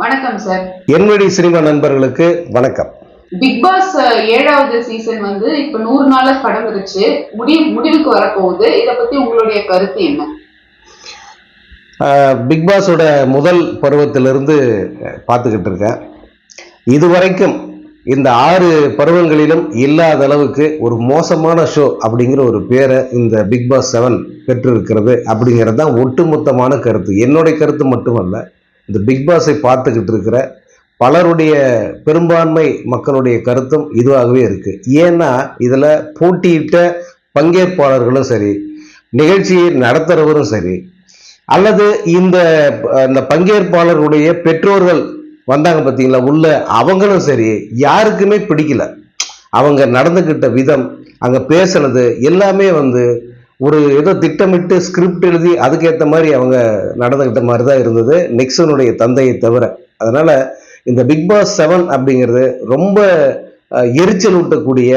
வணக்கம் sir என்வடி cinema நண்பர்களுக்கு வணக்கம். பிக் பாஸ் ஏழாவது சீசன் வந்து இப்ப நூறு நாள்ல படம் இருச்சு முடி முடிவுக்கு வரப்போகுது. இத பத்தி உங்களுடைய கருத்து என்ன? பிக் பாஸோட முதல் பருவத்திலிருந்து பார்த்துக்கிட்டு இருக்கேன். இதுவரைக்கும் இந்த ஆறு பருவங்களிலும் இல்லாத அளவுக்கு ஒரு மோசமான ஷோ அப்படிங்கிற ஒரு பேரை இந்த பிக் பாஸ் செவன் பெற்றிருக்கிறது அப்படிங்கிறது தான் ஒட்டுமொத்தமான கருத்து. என்னுடைய கருத்து மட்டுமல்ல இந்த பிக் பாஸை பார்த்துக்கிட்டு இருக்கிற பலருடைய பெரும்பான்மை மக்களுடைய கருத்தும் இதுவாகவே இருக்குது ஏன்னா இதில் போட்டியிட்ட பங்கேற்பாளர்களும் சரி நிகழ்ச்சியை நடத்துகிறவரும் சரி அல்லது இந்த இந்த பங்கேற்பாளருடைய பெற்றோர்கள் வந்தாங்க பார்த்தீங்களா உள்ள அவங்களும் சரி யாருக்குமே பிடிக்கல. அவங்க நடந்துக்கிட்ட விதம் அங்கே பேசுனது எல்லாமே வந்து ஒரு ஏதோ திட்டமிட்டு ஸ்கிரிப்ட் எழுதி அதுக்கேற்ற மாதிரி அவங்க நடந்துக்கிட்ட மாதிரி தான் இருந்தது. நெக்ஸனுடைய தந்தையை தவிர. அதனால் இந்த பிக் பாஸ் செவன் அப்படிங்கிறது ரொம்ப எரிச்சல் ஊட்டக்கூடிய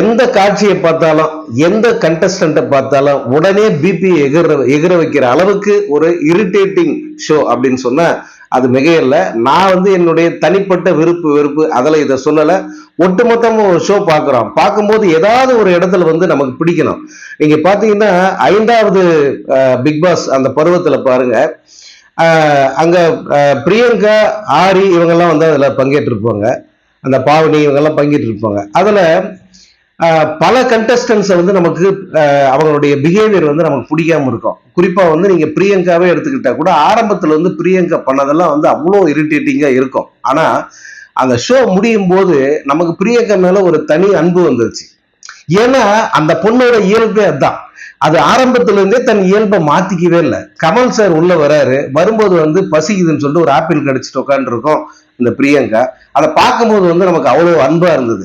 எந்த காட்சியை பார்த்தாலும் எந்த கண்டஸ்டண்ட்டை பார்த்தாலும் உடனே பிபி எகிற எகிற வைக்கிற அளவுக்கு ஒரு இரிட்டேட்டிங் ஷோ அப்படின்னு சொன்னால் அது மிகையில்ல. நான் வந்து என்னுடைய தனிப்பட்ட விருப்பு வெறுப்பு அதில் இதை சொல்லலை. ஒட்டுமொத்தமாக ஒரு ஷோ பார்க்குறோம் பார்க்கும்போது ஏதாவது ஒரு இடத்துல வந்து நமக்கு பிடிக்கணும். நீங்கள் பார்த்தீங்கன்னா ஐந்தாவது பிக் பாஸ் அந்த பருவத்தில் பாருங்கள் அங்கே பிரியங்கா ஆரி இவங்கெல்லாம் வந்து அதில் பங்கேற்றிருப்பாங்க. அந்த பாவனி இவங்கெல்லாம் பங்கேற்றிருப்பாங்க. அதில் பல கண்டஸ்டன்ஸை வந்து நமக்கு அவங்களுடைய பிஹேவியர் வந்து நமக்கு பிடிக்காம இருக்கும். குறிப்பா வந்து நீங்க பிரியங்காவே எடுத்துக்கிட்டா கூட ஆரம்பத்துல வந்து பிரியங்கா பண்ணதெல்லாம் வந்து அவ்வளோ இரிட்டேட்டிங்கா இருக்கும். ஆனா அந்த ஷோ முடியும் போது நமக்கு பிரியங்கா மேல ஒரு தனி அன்பு வந்துருச்சு. ஏன்னா அந்த பொண்ணோட இயல்பே அதுதான் அது ஆரம்பத்துல இருந்தே தன் இயல்பை மாத்திக்கவே இல்லை. கமல் சார் உள்ள வராரு. வரும்போது வந்து பசிக்குதுன்னு சொல்லிட்டு ஒரு ஆப்பிள் கடிச்சிட்டு உட்காந்துருக்கோம் இந்த பிரியங்கா. அதை பார்க்கும்போது வந்து நமக்கு அவ்வளோ அன்பா இருந்தது.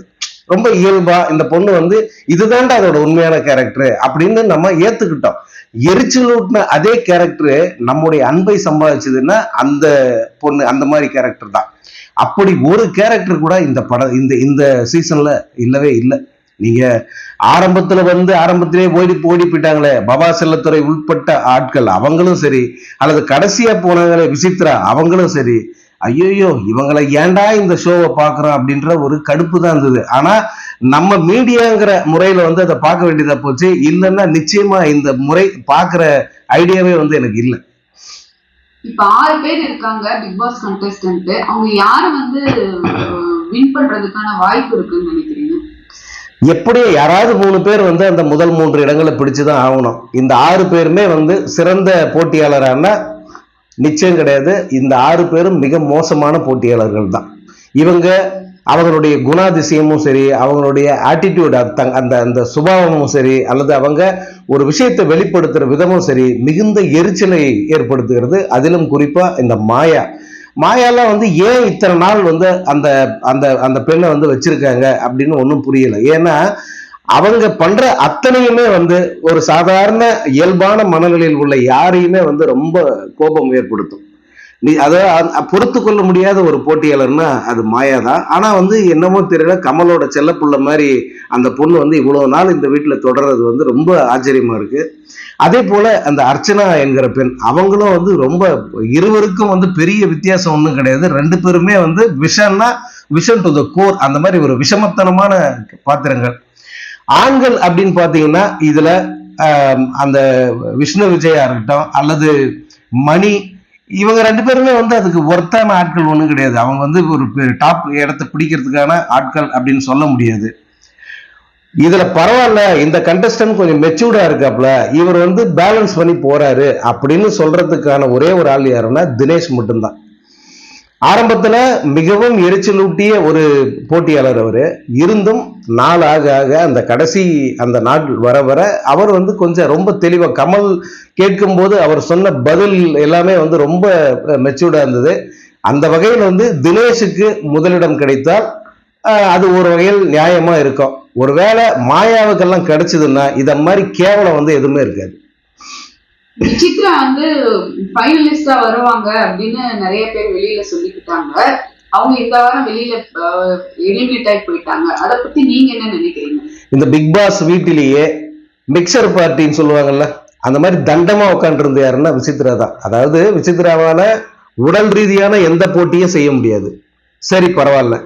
ரொம்ப இயல்பா இந்த பொண்ணு வந்து இதுதான்டா அதோட உண்மையான கேரக்டர் அப்படின்னு நம்ம ஏத்துக்கிட்டோம். எரிச்சலூட்டின அதே கேரக்டர் நம்முடைய அன்பை சம்பாதிச்சதுன்னா அந்த பொண்ணு அந்த மாதிரி கேரக்டர் தான். அப்படி ஒரு கேரக்டர் கூட இந்த படம் இந்த இந்த சீசன்ல இல்லவே இல்லை. நீங்க ஆரம்பத்துல வந்து ஆரம்பத்திலே ஓடி ஓடி போயிட்டாங்களே பபா செல்லத்துறை உட்பட்ட ஆட்கள் அவங்களும் சரி அல்லது கடைசியா போனாங்களே விசித்ரா அவங்களும் சரி ஐயோ இவங்களை ஏன்டா இந்த ஷோவை பார்க்குறோம் அப்படின்ற ஒரு கடுப்பு தான் இருந்தது. ஆனா நம்ம மீடியாங்கிற முறையில வந்து அதை பார்க்க வேண்டியதா போச்சு. இல்லைன்னா நிச்சயமா இந்த முறை பார்க்குற ஐடியாவே வந்து எனக்கு இல்லை. இப்ப ஆறு பேர் இருக்காங்க பிக் பாஸ் கண்டஸ்டன்ட் அவங்க யாரு வந்து வின் பண்றதுக்கான வாய்ப்பு இருக்குன்னு நினைக்கிறீங்க? எப்படியோ யாராவது மூணு பேர் வந்து அந்த முதல் மூன்று இடங்களை பிடிச்சுதான் ஆகணும். இந்த ஆறு பேருமே வந்து சிறந்த போட்டியாளரான நிச்சயம் கிடையாது. இந்த ஆறு பேரும் மிக மோசமான போட்டியாளர்கள் தான். இவங்க அவங்களுடைய குணாதிசயமும் சரி அவங்களுடைய ஆட்டிடியூட் அந்த அந்த சுபாவமும் சரி அல்லது அவங்க ஒரு விஷயத்தை வெளிப்படுத்துகிற விதமும் சரி மிகுந்த எரிச்சலை ஏற்படுத்துகிறது. அதிலும் குறிப்பாக இந்த மாயா. மாயாலாம் வந்து ஏன் இத்தனை நாள் வந்து அந்த அந்த அந்த பெண்ணை வந்து வச்சிருக்காங்க அப்படின்னு ஒன்றும் புரியலை. ஏன்னா அவங்க பண்ற அத்தனையுமே வந்து ஒரு சாதாரண இயல்பான மனநிலையில் உள்ள யாரையுமே வந்து ரொம்ப கோபம் ஏற்படுத்தும். நீ அதை பொறுத்து கொள்ள முடியாத ஒரு போட்டியாளர்னா அது மாயா தான் ஆனா வந்து என்னமோ தெரியல கமலோட செல்லப்புள்ள மாதிரி அந்த பொண்ணு வந்து இவ்வளவு நாள் இந்த வீட்டுல தொடர்றது வந்து ரொம்ப ஆச்சரியமா இருக்கு. அதே போல அந்த அர்ச்சனா என்கிற பெண் அவங்களும் வந்து ரொம்ப இருவருக்கும் வந்து பெரிய வித்தியாசம் ஒன்றும் கிடையாது. ரெண்டு பேருமே வந்து விஷம்னா விஷம் டு த கோர் அந்த மாதிரி ஒரு விஷமத்தனமான பாத்திரங்கள். ஆண்கள் அப்படின்னு பார்த்தீங்கன்னா இதுல அந்த விஷ்ணு விஜயா இருக்கட்டும் அல்லது மணி இவங்க ரெண்டு பேருமே வந்து அதுக்கு ஒர்த்தான ஆட்கள் ஒன்றும் கிடையாது. அவங்க வந்து ஒரு டாப் இடத்தை பிடிக்கிறதுக்கான ஆட்கள் அப்படின்னு சொல்ல முடியாது. இதுல பரவாயில்ல இந்த கண்டஸ்டன்ட் கொஞ்சம் மெச்சூர்டா இருக்காப்ல இவர் வந்து பேலன்ஸ் பண்ணி போறாரு அப்படின்னு சொல்றதுக்கான ஒரே ஒரு ஆள் யாருன்னா தினேஷ் மட்டும்தான். ஆரம்பத்தில் மிகவும் எரிச்சலூட்டிய ஒரு போட்டியாளர் அவர். இருந்தும் நாள் ஆக ஆக அந்த கடைசி அந்த நாள் வர வர அவர் வந்து கொஞ்சம் ரொம்ப தெளிவாக கமல் கேட்கும்போது அவர் சொன்ன பதில் எல்லாமே வந்து ரொம்ப மெச்சூர்டாக இருந்தது. அந்த வகையில் வந்து தினேஷுக்கு முதலிடம் கிடைத்தால் அது ஒரு வகையில் நியாயமாக இருக்கும். ஒருவேளை மாயாவுக்கெல்லாம் கிடைச்சதுன்னா இதை மாதிரி கேவலம் வந்து எதுவுமே இருக்காது. விசித்ரா வந்து ஃபைனலிஸ்டா வருவாங்க அப்படின்னு நிறைய பேர் வெளியில சொல்லிக்கிட்டாங்க. அவங்க இந்த வாரம் வெளியில எலிமினேட் ஆகி போயிட்டாங்க. அதை பத்தி நீங்க என்ன நினைக்கிறீங்க? இந்த பிக் பாஸ் வீட்டிலேயே மிக்சர் பார்ட்டின்னு சொல்லுவாங்கல்ல அந்த மாதிரி தண்டமா உட்காந்துருந்து யாருன்னா விசித்ரா தான். அதாவது விசித்ராவால உடல் ரீதியான எந்த போட்டியும் செய்ய முடியாது. சரி பரவாயில்ல.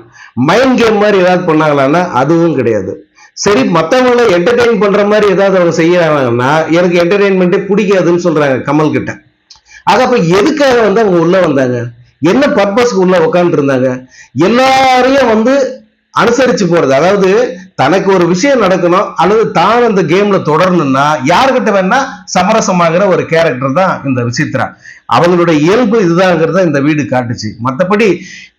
மைண்ட் கேம் மாதிரி ஏதாவது பண்ணாங்களான்னா அதுவும் கிடையாது. சரி மத்தவங்களை என்டர்டெயின் பண்ற மாதிரி ஏதாவது அவங்க செய்யறாங்கன்னா எனக்கு என்டர்டெயின்மெண்ட்டே பிடிக்காதுன்னு சொல்றாங்க கமல் கிட்ட. ஆக அப்ப எதுக்காக வந்து அவங்க உள்ள வந்தாங்க? என்ன பர்பஸ்க்கு உள்ள உட்காந்துட்டு இருந்தாங்க எல்லாரையும் வந்து அனுசரிச்சு போறது. அதாவது தனக்கு ஒரு விஷயம் நடக்கணும் அல்லது தான் அந்த கேம்ல தொடரணும்னா யாருக்கிட்ட வேணா சமரசமாகிற ஒரு கேரக்டர் தான் இந்த விசித்ரா. அவங்களுடைய இயல்பு இதுதாங்கிறத இந்த வீடு காட்டுச்சு. மற்றபடி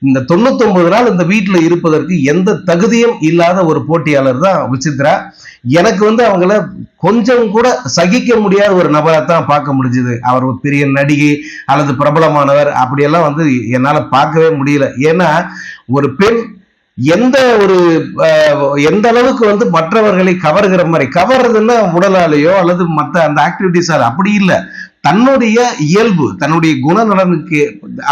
இந்த தொண்ணூத்தொன்பது நாள் இந்த வீட்டில் இருப்பதற்கு எந்த தகுதியும் இல்லாத ஒரு போட்டியாளர் தான் விசித்ரா. எனக்கு வந்து அவங்கள கொஞ்சம் கூட சகிக்க முடியாத ஒரு நபரை தான் பார்க்க முடிஞ்சது. அவர் ஒரு பெரிய நடிகை அல்லது பிரபலமானவர். அப்படியெல்லாம் வந்து என்னால் பார்க்கவே முடியல. ஏன்னா ஒரு பெண் எந்த ஒரு அஹ், எந்த அளவுக்கு வந்து மற்றவர்களை கவர்கிற மாதிரி கவர்றதுன்னா உடலாலேயோ அல்லது மற்ற அந்த ஆக்டிவிட்டிஸால் அப்படி இல்லை. தன்னுடைய இயல்பு தன்னுடைய குணநலனுக்கு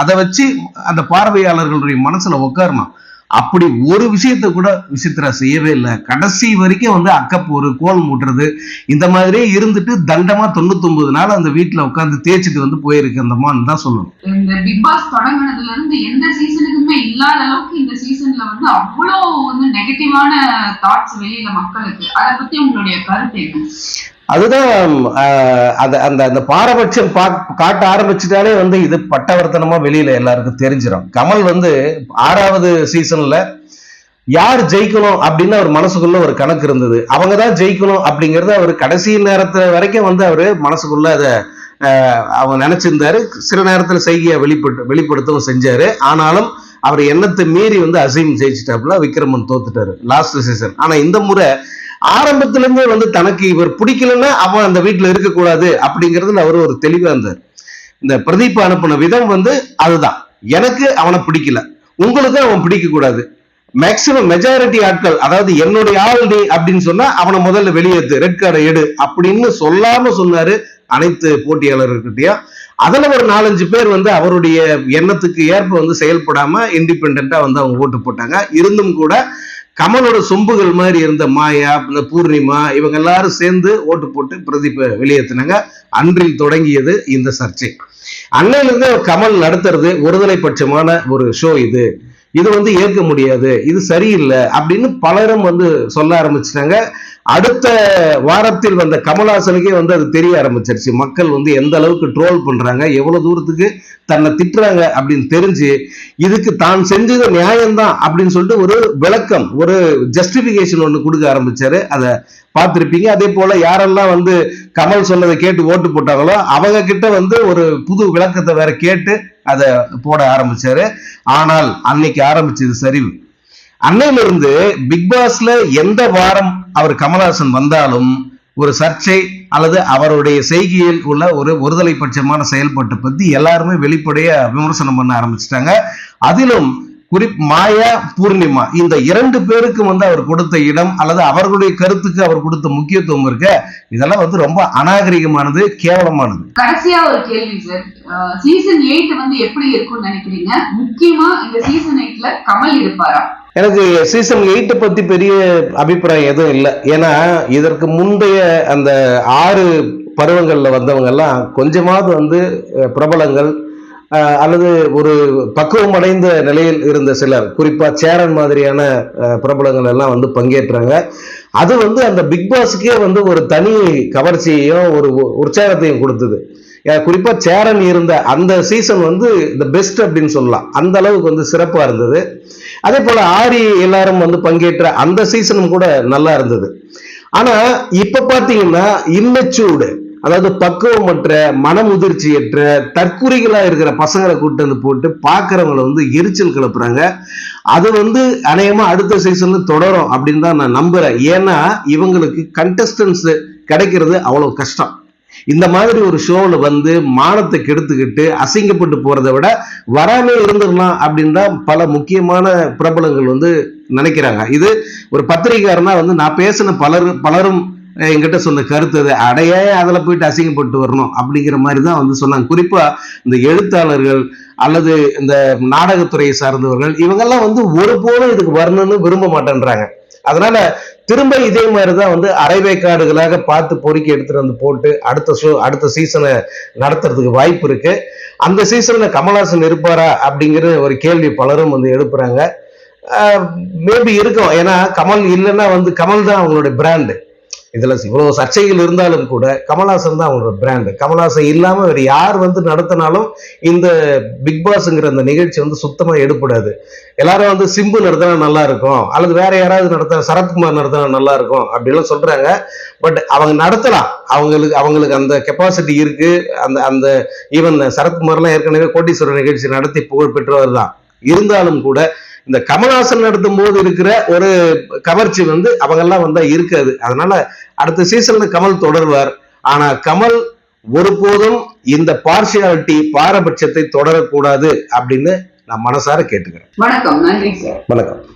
அதை வச்சு அந்த பார்வையாளர்களுடைய மனசுல உட்காரணும் அப்படி ஒரு விஷயத்த கூட விசித்ரா செய்யவே இல்லை. கடைசி வரைக்கும் வந்து அக்கப்போரு கோல் மூட்டுறது இந்த மாதிரியே இருந்துட்டு தண்டமா தொண்ணூத்தொன்பது நாள் அந்த வீட்டுல உட்காந்து தேய்ச்சிட்டு வந்து போயிருக்கு அந்த மான்னு தான் சொல்லணும். இந்த பிக் பாஸ் தொடங்கினதுல இருந்து எந்த சீசனுக்குமே இல்லாத அளவுக்கு இந்த சீசன்ல வந்து அவ்வளோ வந்து நெகட்டிவான தாட்ஸ் வெளியில மக்களுக்கு. அதை பத்தி உங்களுடைய கருத்து என்ன? அதுதான் ஆஹ், அந்த அந்த அந்த பாரபட்சம் பா- காட்ட ஆரம்பிச்சுட்டாலே வந்து இது பட்டவர்த்தனமா வெளியில எல்லாருக்கும் தெரிஞ்சிடும் கமல் வந்து ஆறாவது சீசன்ல யார் ஜெயிக்கணும் அப்படின்னு அவர் மனசுக்குள்ள ஒரு கணக்கு இருந்தது. அவங்க தான் ஜெயிக்கணும் அப்படிங்கிறது அவர் கடைசி நேரத்துல வரைக்கும் வந்து அவர் மனசுக்குள்ள அதை அவங்க நினைச்சிருந்தாரு. சில நேரத்துல செய்கையை வெளிப்பட்டு வெளிப்படுத்தவும் செஞ்சாரு. ஆனாலும் அவர் எண்ணத்தை மீறி வந்து அசீம் ஜெயிச்சிட்டாப்புல விக்ரமன் தோத்துட்டாரு. லாஸ்ட் சீசன் ஆனா இந்த முறை ஆரம்பத்திலிருந்தே வந்து தனக்கு இவர் பிடிக்கலன்னா அவன் அந்த வீட்டுல இருக்கக்கூடாது அப்படிங்கிறதுல அவர் ஒரு தெளிவா இருந்தார். இந்த பிரதீப் அனுப்பின விதம் வந்து அதுதான். எனக்கு அவனை பிடிக்கல. உங்களுக்கு அவன் பிடிக்கக்கூடாது. மேக்சிமம் மெஜாரிட்டி ஆட்கள் அதாவது என்னுடைய ஆள் நீ அப்படின்னு சொன்னா அவனை முதல்ல வெளியேத்து ரெட் கார்டை எடு அப்படின்னு சொல்லாம சொன்னாரு அனைத்து போட்டியாளர்கிட்டயும் அதுல ஒரு நாலஞ்சு பேர் வந்து அவருடைய எண்ணத்துக்கு ஏற்ப வந்து செயல்படாம இண்டிபெண்டா வந்து அவங்க ஓட்டு போட்டாங்க. இருந்தும் கூட கமலோட சொம்புகள் மாதிரி இருந்த மாயா இந்த பூர்ணிமா இவங்க எல்லாரும் சேர்ந்து ஓட்டு போட்டு பிரதீப்பை வெளியேற்றினாங்க அன்றில் தொடங்கியது இந்த சர்ச்சை. அன்னையிலிருந்து கமல் நடத்துறது ஒருதலை பட்சமான ஒரு ஷோ இது. இது வந்து ஏற்க முடியாது. இது சரியில்லை அப்படின்னு பலரும் வந்து சொல்ல ஆரம்பிச்சிட்டாங்க. அடுத்த வாரத்தில் வந்த கமல்ஹாசனுக்கே வந்து அது தெரிய ஆரம்பிச்சிருச்சு. மக்கள் வந்து எந்த அளவுக்கு ட்ரோல் பண்றாங்க எவ்வளவு தூரத்துக்கு தன்னை திட்டுறாங்க அப்படின்னு தெரிஞ்சு இதுக்கு தான் செஞ்சது நியாயம்தான் அப்படின்னு சொல்லிட்டு ஒரு விளக்கம் ஒரு ஜஸ்டிபிகேஷன் ஒன்று கொடுக்க ஆரம்பிச்சாரு. அதை பார்த்துருப்பீங்க. அதே போல யாரெல்லாம் வந்து கமல் சொன்னதை கேட்டு ஓட்டு போட்டாங்களோ அவங்க கிட்ட வந்து ஒரு புது விளக்கத்தை வேற கேட்டு அதை போட ஆரம்பிச்சாரு. ஆனால் அன்னைக்கு ஆரம்பிச்சது சரிவு. அன்னையிலிருந்து பிக் பாஸ்ல எந்த வாரம் அவர் கமல்ஹாசன் வந்தாலும் ஒரு சர்ச்சை அல்லது அவருடைய செய்கையில் உள்ள ஒரு ஒருதலை பட்சமான செயல்பாட்டை பத்தி எல்லாருமே வெளிப்படையா விமர்சனம் பண்ண ஆரம்பிச்சிட்டாங்க. அதிலும் குறி மாயா பூர்ணிமா இந்த இரண்டு பேருக்கு வந்து அவர் கொடுத்த இடம் அல்லது அவர்களுடைய கருத்துக்கு அவர் கொடுத்த முக்கியத்துவம் இருக்க இதெல்லாம் வந்து ரொம்ப அநாகரிகமானது கேவலமானது. கடைசியா ஒரு கேள்வி சார். சீசன் எயிட் வந்து எப்படி இருக்கும்னு நினைக்கிறீங்க? முக்கியமா இந்த சீசன் எயிட்ல கமல் இருப்பாரா? எனக்கு சீசன் எயிட்டை பற்றி பெரிய அபிப்பிராயம் எதுவும் இல்லை. ஏன்னா இதற்கு முந்தைய அந்த ஆறு பருவங்களில் வந்தவங்கெல்லாம் கொஞ்சமாவது வந்து பிரபலங்கள் அல்லது ஒரு பக்குவம் அடைந்த நிலையில் இருந்த சிலர். குறிப்பாக சேரன் மாதிரியான பிரபலங்கள் எல்லாம் வந்து பங்கேற்றாங்க. அது வந்து அந்த பிக் பாஸுக்கே வந்து ஒரு தனி கவர்ச்சியையும் ஒரு உ- உற்சாகத்தையும் கொடுத்தது. குறிப்பாக சேரன் இருந்த அந்த சீசன் வந்து த பெஸ்ட் அப்படின்னு சொல்லலாம். அந்த அளவுக்கு வந்து சிறப்பாக இருந்தது. அதே போல ஆரி எல்லாரும் வந்து பங்கேற்ற அந்த சீசனும் கூட நல்லா இருந்தது. ஆனா இப்ப பாத்தீங்கன்னா இம்மெச்சூர்டு அதாவது பக்குவமற்ற மனமுதிர்ச்சியற்ற தற்குறிகளா இருக்கிற பசங்களை கூட்டு வந்து போட்டு பாக்குறவங்களை வந்து எரிச்சல் கிளப்புறாங்க. அது வந்து அநேகமா அடுத்த சீசன்ல தொடரும் அப்படின்னு தான் நான் நம்புறேன். ஏன்னா இவங்களுக்கு கண்டஸ்டன்ஸ் கிடைக்கிறது அவ்வளவு கஷ்டம். இந்த மாதிரி ஒரு ஷோவில் வந்து மானத்தை கெடுத்துக்கிட்டு அசிங்கப்பட்டு போகிறத விட வராமே இருந்துடலாம் அப்படின்னு தான் பல முக்கியமான பிரபலங்கள் வந்து நினைக்கிறாங்க. இது ஒரு பத்திரிகையாரனா வந்து நான் பேசின பலர் பலரும் என்கிட்ட சொன்ன கருத்து அது. அடையே அதில் போயிட்டு அசிங்கப்பட்டு வரணும் அப்படிங்கிற மாதிரி தான் வந்து சொன்னாங்க. குறிப்பாக இந்த எழுத்தாளர்கள் அல்லது இந்த நாடகத்துறையை சார்ந்தவர்கள் இவங்கெல்லாம் வந்து ஒருபோதும் இதுக்கு வரணும்னு விரும்ப மாட்டேன்றாங்க. அதனால திரும்ப இதே மாதிரி தான் வந்து அரைவேக்காடுகளாக பார்த்து பொறுக்கி எடுத்துட்டு வந்து போட்டு அடுத்த ஷோ அடுத்த சீசனை நடத்துறதுக்கு வாய்ப்பு இருக்கு. அந்த சீசன்ல கமல்ஹாசன் இருப்பாரா அப்படிங்கிற ஒரு கேள்வி பலரும் வந்து எழுப்புறாங்க. மேபி இருக்கும். ஏன்னா கமல் இல்லைன்னா வந்து கமல் தான் அவங்களுடைய பிராண்டு இதில் இவ்வளோ சர்ச்சைகள் இருந்தாலும் கூட கமல்ஹாசன் தான் அவங்களோட பிராண்டு கமல்ஹாசன் இல்லாமல் வேறு யார் வந்து நடத்தினாலும் இந்த பிக் பாஸ்ங்கிற அந்த நிகழ்ச்சி வந்து சுத்தமாக எடுப்படாது எல்லாரும் வந்து சிம்பு நடத்தினா நல்லா இருக்கும். அல்லது வேற யாராவது நடத்த சரத்குமார் நடத்தினா நல்லா இருக்கும் அப்படிலாம் சொல்றாங்க. பட் அவங்க நடத்தலாம். அவங்களுக்கு அவங்களுக்கு அந்த கெப்பாசிட்டி இருக்கு. அந்த அந்த ஈவன் சரத்குமார்லாம் ஏற்கனவே கோட்டீஸ்வரர் நிகழ்ச்சி நடத்தி புகழ் பெற்றவர் தான் இருந்தாலும் கூட இந்த கமல்ஹாசன் நடத்தும் போது இருக்கிற ஒரு கவர்ச்சி வந்து அவங்கெல்லாம் வந்தா இருக்காது. அதனால அடுத்த சீசன்ல கமல் தொடர்வார். ஆனா கமல் ஒருபோதும் இந்த பார்ஷியாலிட்டி பாரபட்சத்தை தொடரக்கூடாது அப்படின்னு நான் மனசார கேட்டுக்கிறேன். வணக்கம். நன்றி சார். வணக்கம்.